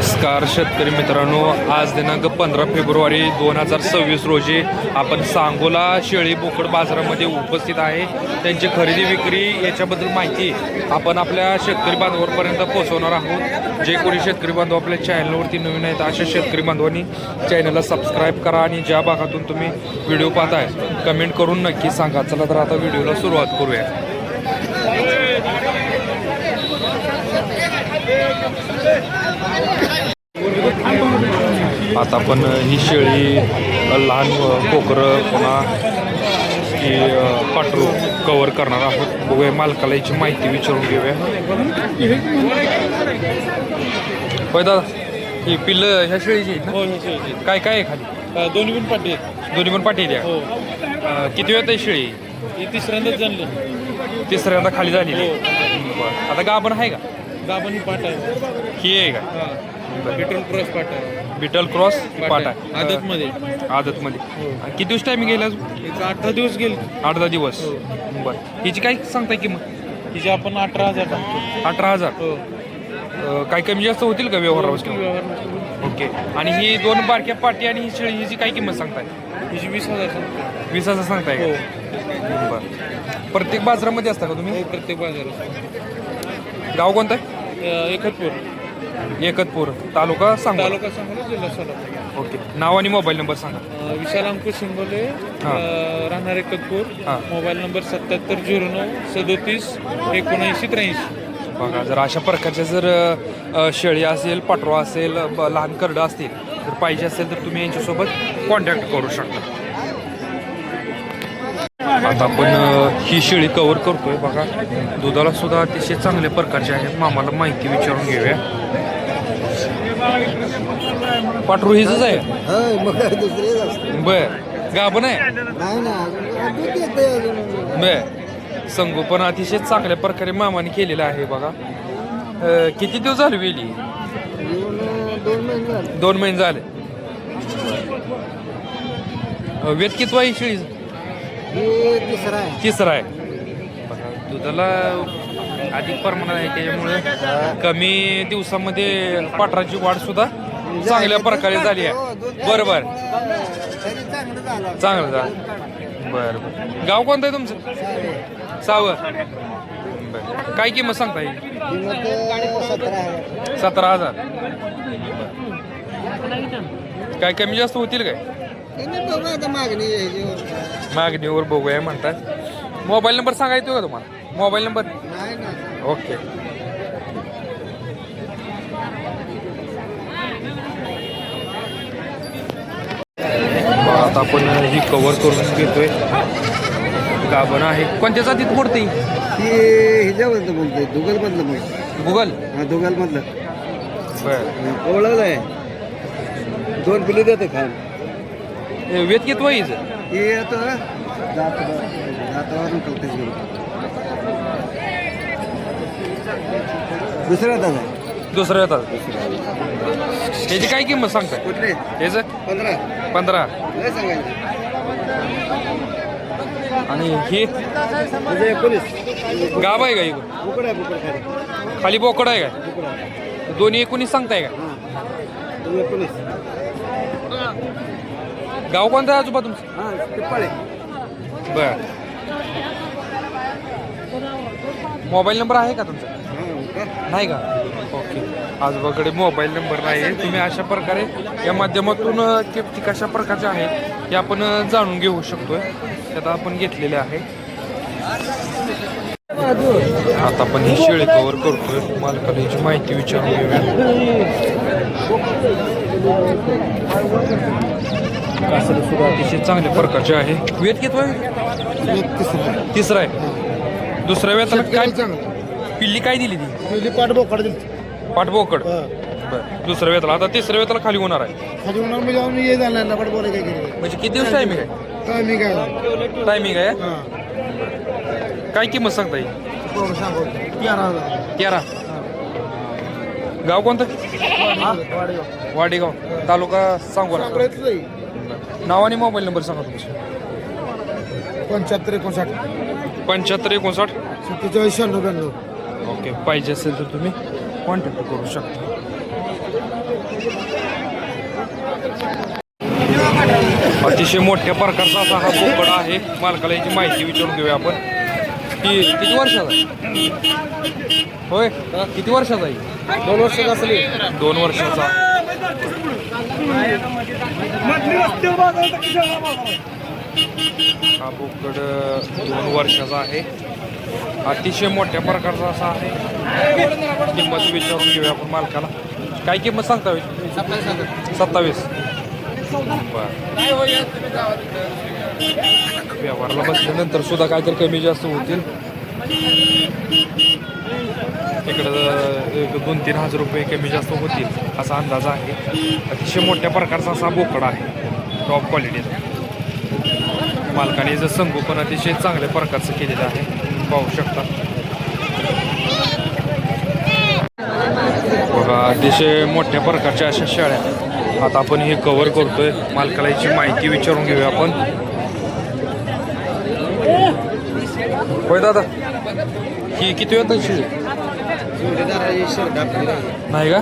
नमस्कार शेतकरी मित्रांनो. आज दिनांक पंधरा फेब्रुवारी दोन हजार सव्वीस रोजी आपण सांगोला शेळी बोकड बाजारामध्ये उपस्थित आहे. त्यांची खरेदी विक्री याच्याबद्दल माहिती आपण आपल्या शेतकरी बांधवांपर्यंत पोहोचवणार आहोत. जे कोणी शेतकरी बांधव आपल्या चॅनलवरती नवीन आहेत अशा शेतकरी बांधवांनी चॅनलला सबस्क्राईब करा आणि ज्या भागातून तुम्ही व्हिडिओ पाहताय कमेंट करून नक्की सांगा. चला तर आता व्हिडिओला सुरुवात करूया. आता आपण ही शेळी लहान कोकरं पुन्हा ही अ, पाटरू कवर करणार आहोत. बघूया मालकाला याची माहिती विचारून घेऊया. होय दादा ही पिल्लं ह्या शेळीची हो हो काय काय आहे खाली? दोन्ही पण पाठी दोन्ही पण पाठी द्या हो. किती वेळ आहे शेळी? ही तिसऱ्यांदाच जणलं तिसऱ्यांदा खाली आहे. बरं. आता गाभण आहे का? ही पाठ आहे. ही आहे का? हा. पेट्रोल क्रॉस पाठ आहे. बिटल क्रॉस पाट आहे. आदत मध्ये आदतमध्ये. आणि किती दिवस टायमिंग गेला अठरा दिवस गेले. आठ दहा दिवस बरं. हिची काय सांगताय किंमत? तिचे आपण अठरा हजार टाकतो अठरा हजार? हो. काही कमी जास्त होतील का व्यवहारावर व्यवहार ओके. आणि ही दोन बारक्या पाटी आणि ही शेळी हिची काय किंमत सांगताय? तिची वीस हजार सांगतो. वीस हजार सांगताय हो. बरं. प्रत्येक बाजारामध्ये असता का तुम्ही? हो प्रत्येक बाजार गाव कोणतं आहे? एकतपूर. एकतपूर. तालुका सांगोला? तालुका सांगोला जिल्हा सोलापूर. ओके. नाव आणि मोबाईल नंबर सांगा. अ, विशाल अंकुश शिंगोले. अ, राहणार एकतपूर. हा. मोबाईल नंबर सत्याहत्तर झिरो नऊ सदोतीस एकोणऐंशी त्र्याऐंशी. बघा जर अशा प्रकारच्या जर अ, शेळी असेल पाटवा असेल ब- लहान करडं असतील तर पाहिजे असेल तर तुम्ही यांच्यासोबत कॉन्टॅक्ट करू शकता. आता आपण ही शेळी कव्हर करतोय बघा. दुधाला सुद्धा अतिशय चांगल्या प्रकारचे आहेत. मामाला माहिती विचारून घेऊया. पाटरू हिच आहे? बर. गाभण आहे? बर. संगोपन अतिशय चांगल्या प्रकारे मामाने केलेलं आहे बघा. किती दिवस झाले वेली? दोन महिने झाले. दोन महिने झाले. अ, तिसरा आहे. तिसरा आहे. बघा, दुधाला अधिक प्रमाणात आहे त्याच्यामुळे कमी दिवसामध्ये पाटराची वाढ सुद्धा चांगल्या प्रकारे झाली आहे. बरोबर तरी चांगलं झालं चांगलं झालं. बरं बरं. गाव कोणतं आहे तुमचं? सावर बरं. काय किंमत सांगता येईल? किंमत सतरा आहे. सतरा हजार. काय कमी जास्त होतील काय? मागणीवर बघूया म्हणतात. मोबाईल नंबर सांगायचो का तुम्हाला? Mobile number? नाही ना ओके. आता आपण ही कव्हर करून घेतोय. गाभण आहे. कोणत्या जातीत पडते ती ह्याच्यामधलं बोलते दुगलमधलं बोलते गुगल हा दुगलमधलं. बर. ओळखलं आहे दोन पिली देते खाऊन. वेद किती वाईच हे येतं जात जातावरून कलतेच घेऊन दुसऱ्या दादा दुसरं येतात त्याची काय किंमत सांगताय? कुठले? त्याचं पंधरा. पंधरा. लय सांगायचं. आणि हे? एकोणीस. गाव आहे का इकडं खाली. बोकड आहे का? दोन्ही एकोणीस सांगताय का? गाव कोणतं आहे आजोबा तुमचं? हां टिप्पाळे. बर. मोबाईल नंबर आहे का तुमचा? नाही का? ओके. आजोबाकडे मोबाईल नंबर नाही आहे. तुम्ही अशा प्रकारे या माध्यमातून अ, ते ते कशा प्रकारचे आहेत हे आपण जाणून घेऊ शकतोय. त्यात आपण घेतलेले आहे. आता आपण ही शेळी कव्हर करतोय. मालकाला याची माहिती विचारून घेऊया. अतिशय चांगल्या प्रकारचे आहे. वेद कितवा आहे? तिसरा आहे. दुसऱ्या वेळेला काय पिल्ली काय दिली ती? पहिली पाठ बोकड दिली. पाठबोकड दुसऱ्या वेळेला आता तिसऱ्या वेळेला खाली होणार आहे. खाली होणार म्हणजे म्हणजे किती दिवस टायमिंग आहे? मी काय टायमिंग आहे? काय किंमत सांगता येईल बघू सांगू. तेरा गाव कोणतं? वाडेगाव. तालुका सांगोला. नाही नाव आणि मोबाईल नंबर सांगा तुमचं. पंच्याहत्तर एकोणसाठ. पंच्याहत्तर एकोणसाठ. सत्तेचाळीस शहाण्णव ब्याण्णव. ओके पाहिजे असेल तर तुम्ही कॉन्टॅक्ट करू शकता. अतिशय मोठ्या प्रकारचा असा हा बोकड आहे. मालकाला याची माहिती विचारून घेऊया आपण. की किती वर्षाचा आहे होय? किती वर्षाचा आहे? दोन वर्ष असली. दोन वर्षाचा. हा बोकड दोन वर्षाचा आहे. अतिशय मोठ्या प्रकारचा असा आहे. किंमत विचारून घेऊया आपण मालकाला. काय किंमत सांगता येईल? सत्तावीस बरं. व्यवहारला बसल्यानंतर सुद्धा काहीतरी कमी जास्त होतील. इकडं एक दोन तीन हजार रुपये कमी जास्त होतील असा अंदाज आहे. अतिशय मोठ्या प्रकारचा असा बोकडा आहे टॉप क्वालिटीचा मालकाने जर संगोपन अतिशय चांगल्या प्रकारचं केलेलं आहे पाहू शकता. बघा अतिशय मोठ्या प्रकारच्या अशा शेळ्या आता आपण हे कव्हर करतोय. मालकाला याची माहिती विचारून घेऊया आपण. होय दादा. ही किती वेळ नाही का?